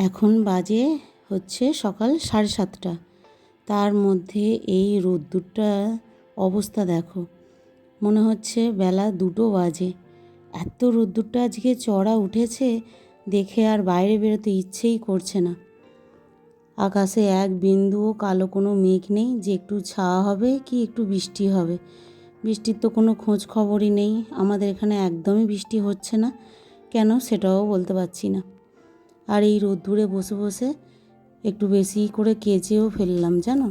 এখন বাজে হচ্ছে সকাল সাড়ে সাতটা। তার মধ্যে এই রোদ্দুরটা অবস্থা দেখো। মনে হচ্ছে বেলা দুটো বাজে। এত রোদ্দুরটা আজকে চড়া উঠেছে, দেখে আর বাইরে বেরোতে ইচ্ছেই করছে না। আকাশে এক বিন্দুও কালো কোনো মেঘ নেই যে একটু ছাওয়া হবে কি একটু বৃষ্টি হবে। বৃষ্টির তো কোনো খোঁজ খবরই নেই। আমাদের এখানে একদমই বৃষ্টি হচ্ছে না। কেন সেটাও বলতে পারছি না। আর এই রোদ্দুরে বসে বসে একটু বেশি করে কেচেও ফেললাম, জানো?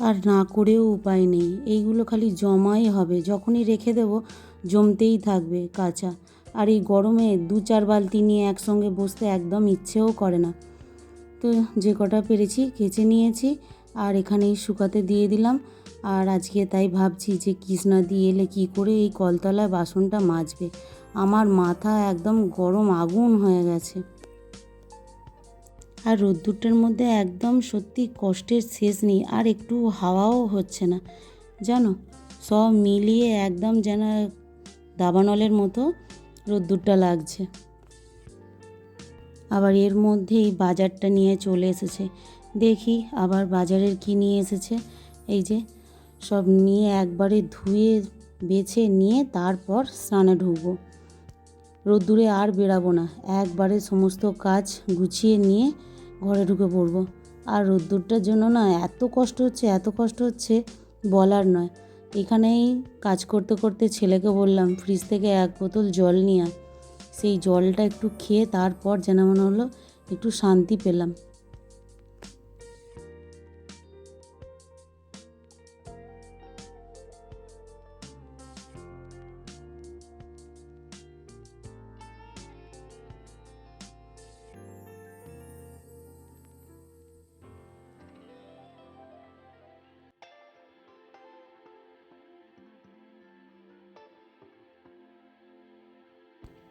আর না করেও উপায় নেই। এইগুলো খালি জমাই হবে। যখনই রেখে দেব, জমতেই থাকবে কাঁচা। আর এই গরমে দু চার বালতি নিয়ে একসঙ্গে বসতে একদম ইচ্ছেও করে না। তো যে কটা পেরেছি কেচে নিয়েছি আর এখানেই শুকাতে দিয়ে দিলাম। আর আজকে তাই ভাবছি যে কৃষ্ণা দিয়ে এলে কী করে এই কলতলায় বাসনটা মাজবে। আমার মাথা একদম গরম আগুন হয়ে গেছে। আর রোদ্দুরটার মধ্যে একদম সত্যি কষ্টের শেষ নেই, আর একটু হাওয়াও হচ্ছে না। জানো? সব মিলিয়ে একদম যেন দাবানলের মতো রোদ্দুরটা লাগছে। আবার এর মধ্যেই বাজারটা নিয়ে চলে এসেছে। দেখি আবার বাজারের কি নিয়ে এসেছে। এই যে, সব নিয়ে একবারে ধুয়ে, বেছে নিয়ে তারপর স্নানে ঢুকবো। রোদ্দুরে আর বেরাবো না। একবারে সমস্ত কাজ গুছিয়ে নিয়ে ঘরে ঢুকে পড়ব। আর রোদ্দুরটার জন্য না এত কষ্ট হচ্ছে, এত কষ্ট হচ্ছে বলার নয়। এখানেই কাজ করতে করতে ছেলেকে বললাম, ফ্রিজ থেকে এক বোতল জল নিয়ে সেই জলটা একটু খেয়ে তারপর যেন মনে হলো একটু শান্তি পেলাম।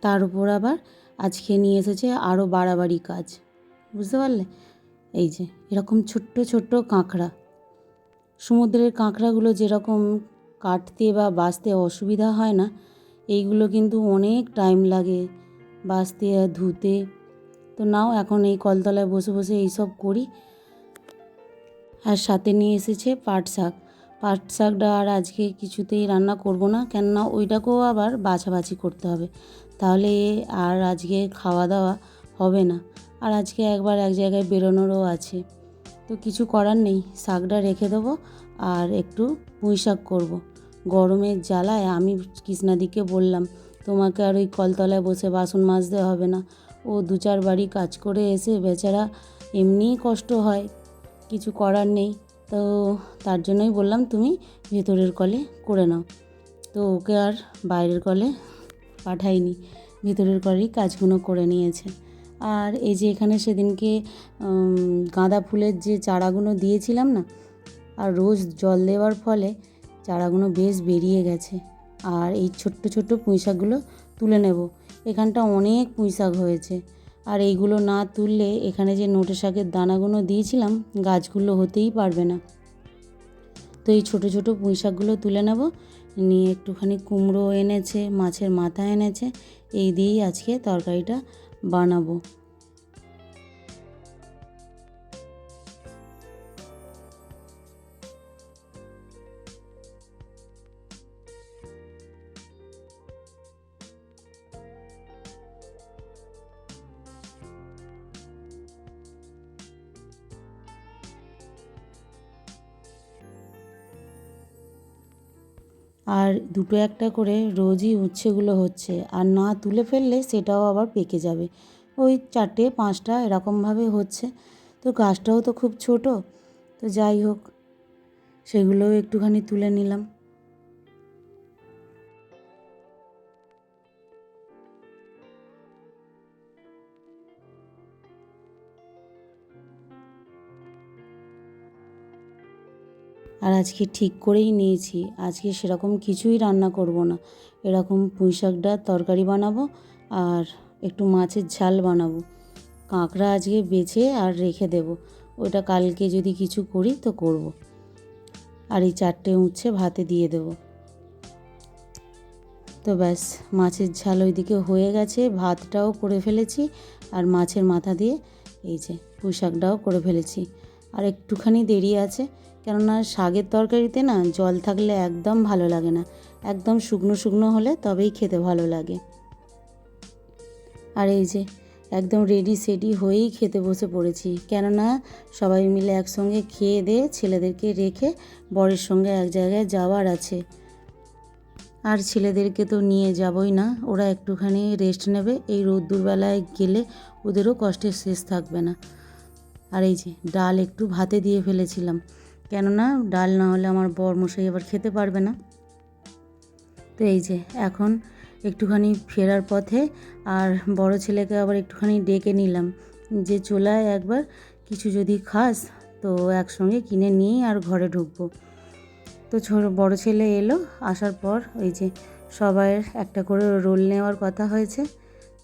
তার উপর আবার আজকে নিয়ে এসেছে আরও বাড়াবাড়ি কাজ। বুঝতে পারলে? এই যে, এরকম ছোট্ট ছোট্ট কাঁকড়া। সমুদ্রের কাঁকড়াগুলো যেরকম কাটতে বা বাছতে অসুবিধা হয় না, এইগুলো কিন্তু অনেক টাইম লাগে বাছতে আর ধুতে। তো নাও, এখন এই কলতলায় বসে বসে এইসব করি। আর সাথে নিয়ে এসেছে পাট শাক। পাট শাকটা আর আজকে কিছুতেই রান্না করব না। কেননা ওইটাকেও আবার বাছাবাছি করতে হবে। তাহলে আর আজকে খাওয়া দাওয়া হবে না। আর আজকে একবার এক জায়গায় বেরোনোরও আছে। তো কিছু করার নেই। শাকটা রেখে দেবো আর একটু পুঁই শাক করব। গরমের জ্বালায় আমি কৃষ্ণাদিকে বললাম, তোমাকে আর ওই কলতলায় বসে বাসন মাজতে হবে না। ও দু চার বাড়ি কাজ করে এসে বেচারা এমনিই কষ্ট হয়। কিছু করার নেই। তো তার জন্যই বললাম তুমি ভেতরের কলে করে নাও। তো ওকে আর বাইরের কলে পাঠাইনি। ভেতরের কলেই কাজগুলো করে নিয়েছে। আর এই যে এখানে সেদিনকে গাঁদা ফুলের যে চারাগুলো দিয়েছিলাম না, আর রোজ জল দেওয়ার ফলে চারাগুলো বেশ বেরিয়ে গেছে। আর এই ছোট্ট ছোট্ট পুঁইশাকগুলো তুলে নেব। এখানটা অনেক পুঁইশাক হয়েছে। আর এইগুলো না তুললে এখানে যে নোটে শাকের দানাগুলো দিয়েছিলাম, গাছগুলো হতেই পারবে না। তো এই ছোটো ছোটো পুঁইশাকগুলো তুলে নেব। নিয়ে একটুখানি কুমড়ো এনেছে, মাছের মাথা এনেছে, এই দিয়েই আজকে তরকারিটা বানাবো। আর দুটো একটা করে রোজই উচ্ছেগুলো হচ্ছে। আর না তুলে ফেললে সেটাও আবার পেকে যাবে। ওই চারটে, পাঁচটা এরকমভাবে হচ্ছে। তো গাছটাও তো খুব ছোট। তো যাই হোক, সেগুলোও একটুখানি তুলে নিলাম। আর আজকে ঠিক করেই নিয়েছি। আজকে সেরকম কিছুই রান্না করব না। এরকম পুঁই শাকটা তরকারি বানাবো আর একটু মাছের ঝাল বানাবো। কাঁকড়া আজকে বেছে আর রেখে দেব। ওটা কালকে যদি কিছু করি তো করব। আর এই চারটে উচ্ছে ভাতে দিয়ে দেব। তো ব্যাস, মাছের ঝাল ওইদিকে হয়ে গেছে। ভাতটাও করে ফেলেছি আর মাছের মাথা দিয়ে এই যে পুঁই শাকটাও করে ফেলেছি। আর একটুখানি দেরি আছে। কেননা শাকের তরকারিতে না জল থাকলে একদম ভালো লাগে না। একদম শুকনো শুকনো হলে তবেই খেতে ভালো লাগে। আর এই যে, একদম রেডি সেডি হয়েই খেতে বসে পড়েছি। কেননা সবাই মিলে একসঙ্গে খেয়ে দিয়ে ছেলেদেরকে রেখে বরের সঙ্গে এক জায়গায় যাওয়ার আছে। আর ছেলেদেরকে তো নিয়ে যাবই না, ওরা একটুখানি রেস্ট নেবে, এই রোদ্দুরবেলায় গেলে ওদেরও কষ্টের শেষ থাকবে না। আর এই যে, ডাল একটু ভাতে দিয়ে ফেলেছিলাম। কেননা ডাল না হলে আমার বর মশাই আবার খেতে পারবে না। তো এই যে, এখন একটুখানি ফেরার পথে আর বড় ছেলেকে আবার একটুখানি ডেকে নিলাম যে, চলায় একবার কিছু যদি খাস তো একসঙ্গে কিনে নিয়েই আর ঘরে ঢুকবো। তো ছোট বড় ছেলে এলো, আসার পর ওই যে সবাইয়ের একটা করে রোল নেওয়ার কথা হয়েছে।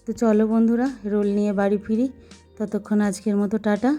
তো চলো বন্ধুরা, রোল নিয়ে বাড়ি ফিরি। ততক্ষণ আজকের মতো, টাটা।